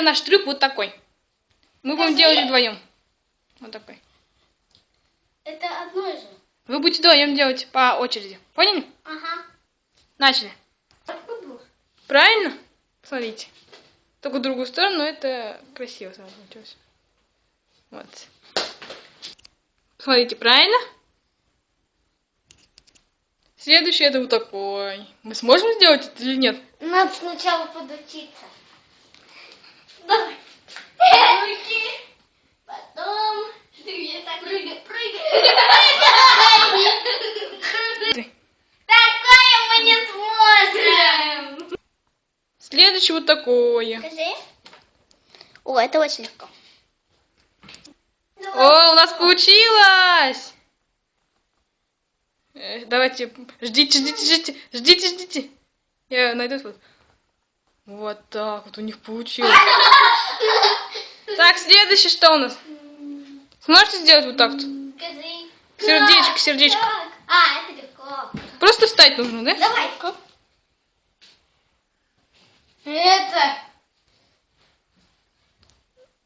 Тимира наш трюк вот такой. Мы будем делать вдвоем. Вот такой. Это одно же. Вы будете вдвоем делать по очереди. Поняли? Ага. Начали. Правильно? Смотрите. Только в другую сторону, но это красиво сразу получилось. Вот. Смотрите, правильно? Следующий это вот такой. Мы сможем сделать это или нет? Надо сначала подучиться. Давай. Руки. Потом. Ты так прыгай, прыгай. Ты. Такое мы не сможем. Следующий вот такое. Скажи. О, это очень легко. О, у нас получилось! Э, Давайте, ждите, ждите, ждите, ждите, ждите. Я найду вот. Вот так вот у них получилось. Так, следующий что у нас? Сможете сделать вот так вот? Скажи. Сердечко, Как? сердечко. Как? А, это легко. Просто встать нужно, да? Давай. Это.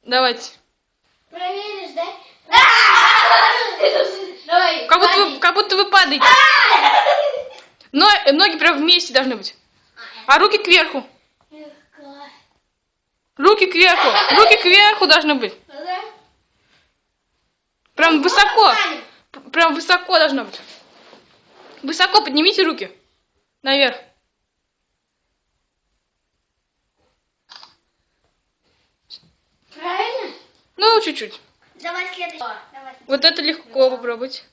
Давайте. Проверишь, да? Да! Давай. Как будто, вы, как будто вы падаете. Но, ноги прям вместе должны быть. А руки кверху. Руки кверху. Руки кверху должны быть. Да? Прям высоко. Прям высоко должно быть. Высоко поднимите руки. Наверх. Правильно? Ну, чуть-чуть. Давай следующий. Давай. Вот это легко попробовать.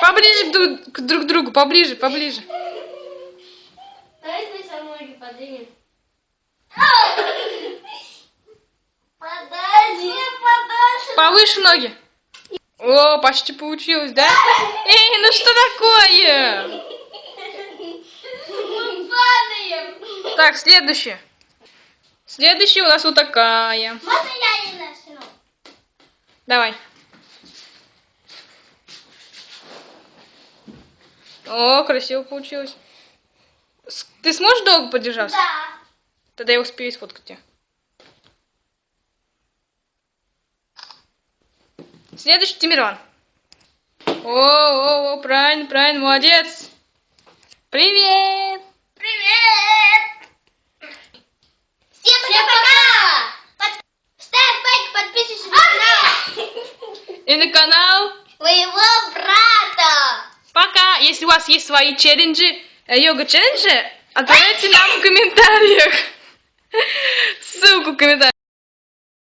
Поближе к друг, к друг другу, поближе, поближе. Давай сначала ноги поднимем. Подальше, подальше. Повыше ноги. О, почти получилось, да? Эй, ну что такое? Мы падаем. Так, следующее. Следующая у нас вот такая. Можно я не начну? Давай. О, красиво получилось. Ты сможешь долго подержаться? Да. Тогда я успею сфоткать тебя. Следующий Тимирон. О, о, о, правильно, правильно, молодец. Привет. Привет! Всем пока! Под- Ставь лайк, подписывайся на канал И на канал. моего брата! Пока. Если у вас есть свои челленджи, э, йога челленджи, отправляйте нам в комментариях. Ссылку в комментариях.